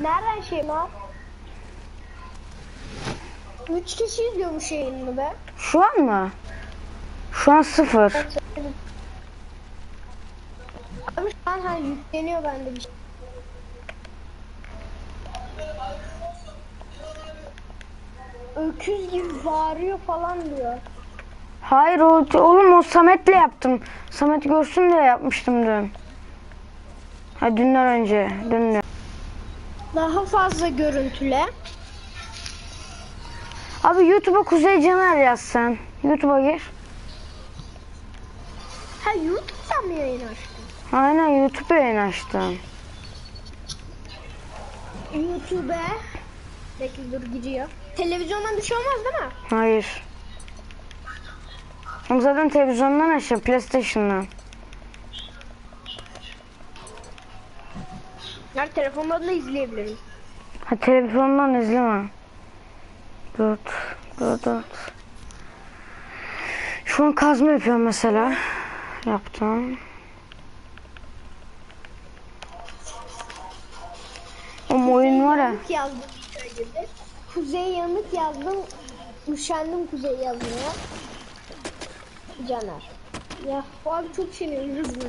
Nereden şey var? Üç kişi izliyormuş yayını be. Şu an mı? Şu an sıfır. Abi şu an hani yükleniyor bende bir şey. Öküz gibi bağırıyor falan diyor. Hayır o, oğlum o Samet'le yaptım. Samet görsün diye yapmıştım dün. Ha dünden önce. Dün. Daha fazla görüntüle. Abi YouTube'a Kuzey Caner yaz sen. YouTube'a gir. Ha YouTube'dan mı yayın açtın? Aynen YouTube yayın açtım. YouTube'e. Bekle dur gidiyor. Televizyondan bir şey olmaz değil mi? Hayır. Zaten televizyondan açtım. PlayStation'dan. Yani telefondan da izleyebilirim. Ha televizyondan izleme. Dört. Dört. Dört. Şu an kazma yapıyorum mesela. Yaptım. Ama oyun var ya. Yazdım. Kuzey yanık yazdım. Üşendim kuzey yazmaya. Caner. Ya bu abi çok sinirli hızlı.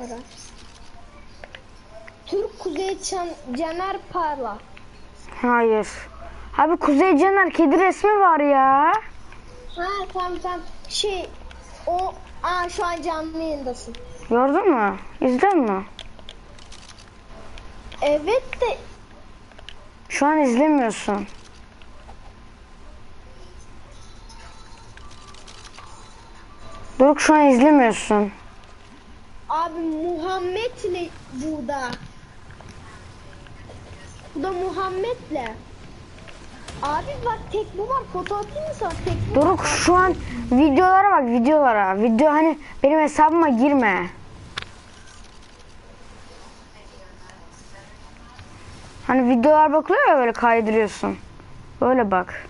Ara. Türk Kuzey Çan Caner Parla. Hayır. Abi Kuzey Caner kedi resmi var ya. Ha tamam tamam. Şey o aa şu an canlı yayındasın. Gördün mü? İzledin mi? Evet de Şu an izlemiyorsun. Doruk şu an izlemiyorsun. Abi Muhammed'le bu da. Bu da Muhammed'le. Abi bak tek bu var. Foto atayım mı sana? Tek bu Doruk şu an videolara bak videolara. Video hani benim hesabıma girme. Hani videolar bakılıyor ya böyle kaydırıyorsun. Böyle bak.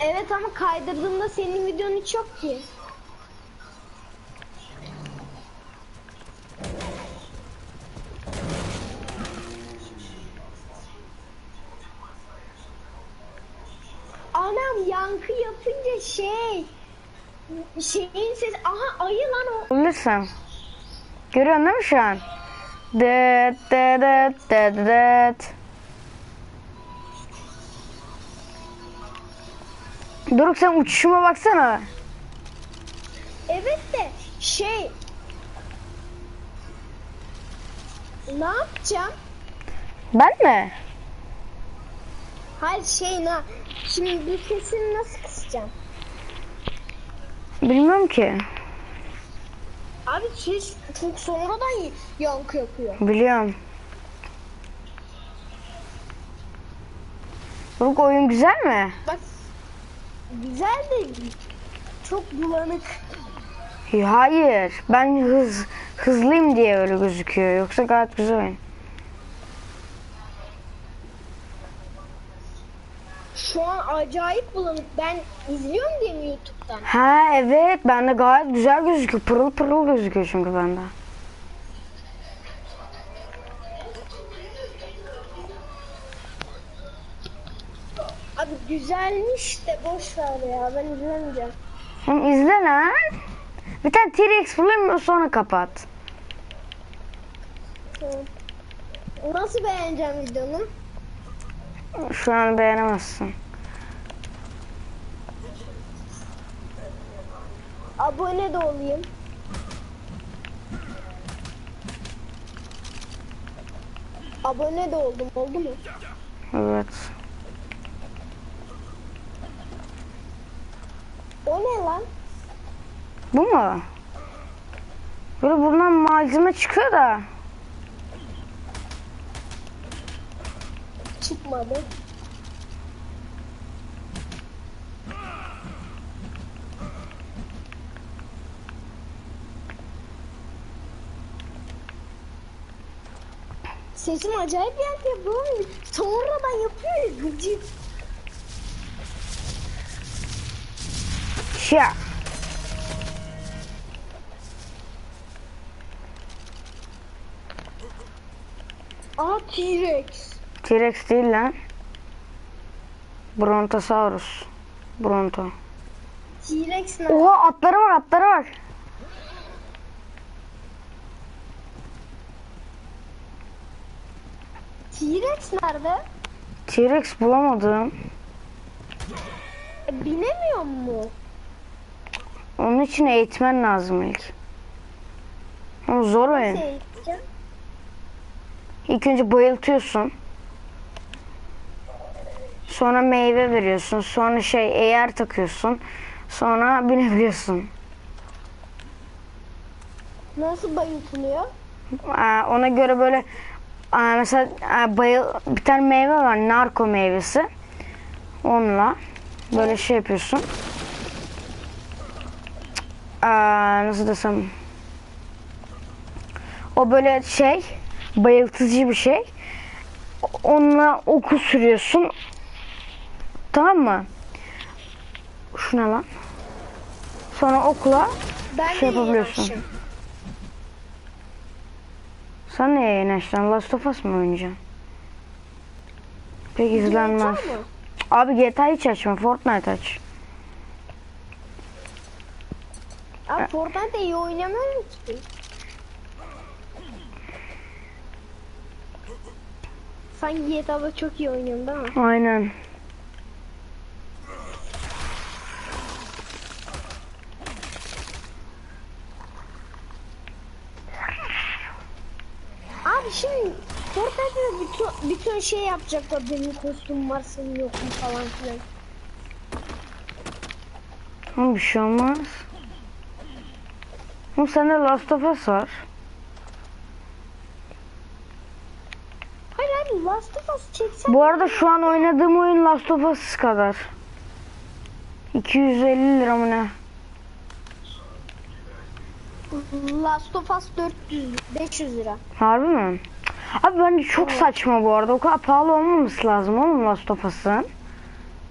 Evet ama kaydırdığımda senin videon hiç yok ki. Yankı yapınca şey şeyin sesi aha ayı lan o. Bulursan. Görüyorsun değil mi şu an? Det det det det. Doruk sen uçuşuma baksana. Evet de şey ne yapacağım? Ben mi? Hayır şey ne? Şimdi bir sesini nasıl kısacağım? Bilmiyorum ki. Abi ses çok sonradan yankı yapıyor. Biliyorum. Doruk oyun güzel mi? Bak güzel de çok bulanık. Hayır. Ben hız hızlıyım diye öyle gözüküyor. Yoksa gayet güzel oyun. Şu an acayip bulanık. Ben izliyorum diye mi YouTube'dan? Ha evet. Bende gayet güzel gözüküyor. Pırıl pırıl gözüküyor çünkü bende. Abi güzelmiş de boş ver ya ben izlemeyeceğim. Oğlum izle lan. Bir tane T-Rex bulayım sonra kapat. Nasıl beğeneceğim videonu? Şu an beğenemezsin. Abone de olayım. Abone de oldum oldu mu? Evet. O ne lan? Bu mu? Böyle buradan malzeme çıkıyor da. Çıkmadı. Sesim acayip yapıyor. Sonradan yapıyor ya gıcık. Şia. Aa T-Rex. T-Rex değil lan. Brontosaurus. Bronto. T-Rex ne? Oha atlara bak atlara bak. T-Rex nerede? T-Rex bulamadım. E, binemiyor mu? Onun için eğitmen lazım ilk. Ama zor oyun. Ya. İlk önce bayıltıyorsun. Sonra meyve veriyorsun. Sonra şey eğer takıyorsun. Sonra binebiliyorsun. Nasıl bayıltılıyor? Aa, ona göre böyle mesela bayıl, bir tane meyve var. Narko meyvesi. Onunla böyle şey yapıyorsun. Aa, nasıl desem. O böyle şey bayıltıcı bir şey. Onunla oku sürüyorsun. Tamam mı? Şu ne lan? Sonra okula Ben Şey yapabiliyorsun. yemişim. Sen neye yeni açtın? Last of Us mı oynayacaksın? Pek izlenmez. Abi GTA hiç açma. Fortnite aç. Abi Fortnite iyi oynamıyorum ki. Sanki GTA'da çok iyi oynuyorum değil mi? Aynen. Abi şimdi Fortnite'da bütün, bütün şey yapacaklar. Benim kostüm var senin yok mu falan filan. Ama bir şey olmaz. Oğlum sende Last of Us var. Hayır abi Last of Us çeksen. Bu arada şu an oynadığım oyun Last of Us kadar. 250 lira mı ne? Last of Us 400 500 lira. Harbi mi? Abi bence çok saçma bu arada. O kadar pahalı olmaması lazım oğlum Last of Us'ın.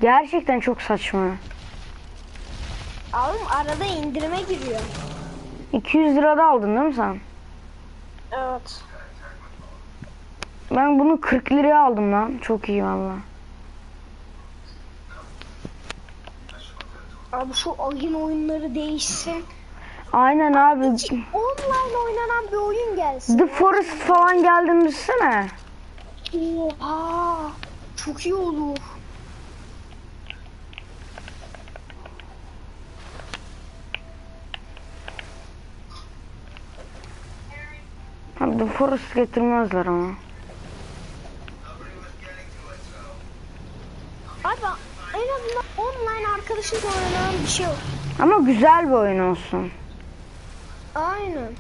Gerçekten çok saçma. Abi arada indirime giriyor. 200 lirada aldın değil mi sen? Evet. Ben bunu 40 liraya aldım lan. Çok iyi valla. Abi şu oyun oyunları değişsin. Aynen abi. Hiç online oynanan bir oyun gelsin. The Forest falan geldi düşünsene. Oha! Çok iyi olur. Abi The Forest getirmezler ama. Abi en azından online arkadaşınla oynanan bir şey yok. Ama güzel bir oyun olsun. Aynen.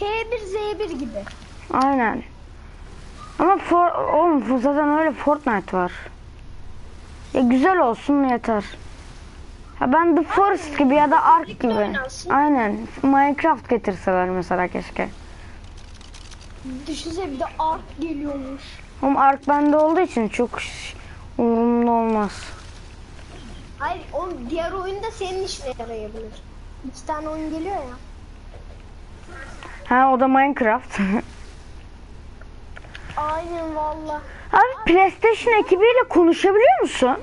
H1Z1 gibi. Aynen. Ama for, oğlum zaten öyle Fortnite var. Ya güzel olsun yeter. Ha ben The Forest gibi ya da Ark gibi. Aynen. Minecraft getirseler mesela keşke. Düşünsene bir de art geliyormuş. Oğlum Ark bende olduğu için çok umurumda olmaz. Hayır o diğer oyun da senin işine yarayabilir. İki tane oyun geliyor ya. Ha o da Minecraft. Aynen valla. Abi PlayStation ekibiyle konuşabiliyor musun?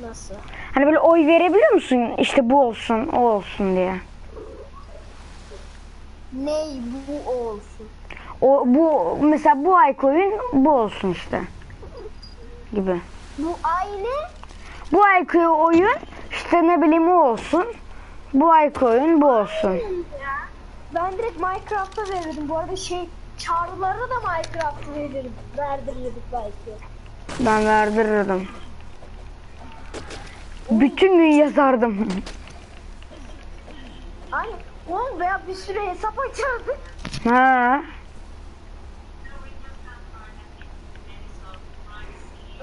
Nasıl? Hani böyle oy verebiliyor musun? İşte bu olsun, o olsun diye. Ney bu olsun? O bu mesela bu ayki oyun bu olsun işte. Gibi. Bu aynı. Bu ayki oyun işte ne bileyim o olsun. Bu ayki oyun bu olsun. Ben direkt Minecraft'a verirdim. Bu arada şey çağrılara da Minecraft'a verirdim. Verdirirdik belki. Ben verdirirdim. Bütün gün yazardım. Aynen. Oğlum veya bir sürü hesap açardık. ha.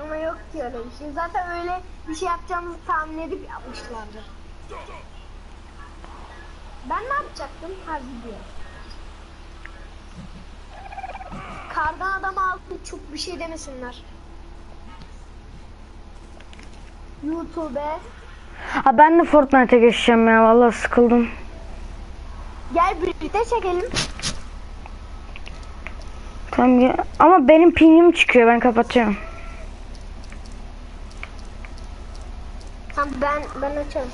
Ama yok ki öyle bir şey. Zaten öyle bir şey yapacağımızı tahmin edip yapmışlardı. Ben ne yapacaktım? Ha video. Kardan adam altı çok bir şey demesinler. YouTube'e. Ha ben de Fortnite'a geçeceğim ya vallahi sıkıldım. Gel birlikte çekelim. Tamam ya. Ama benim pingim çıkıyor ben kapatacağım. Tamam ben ben açarım.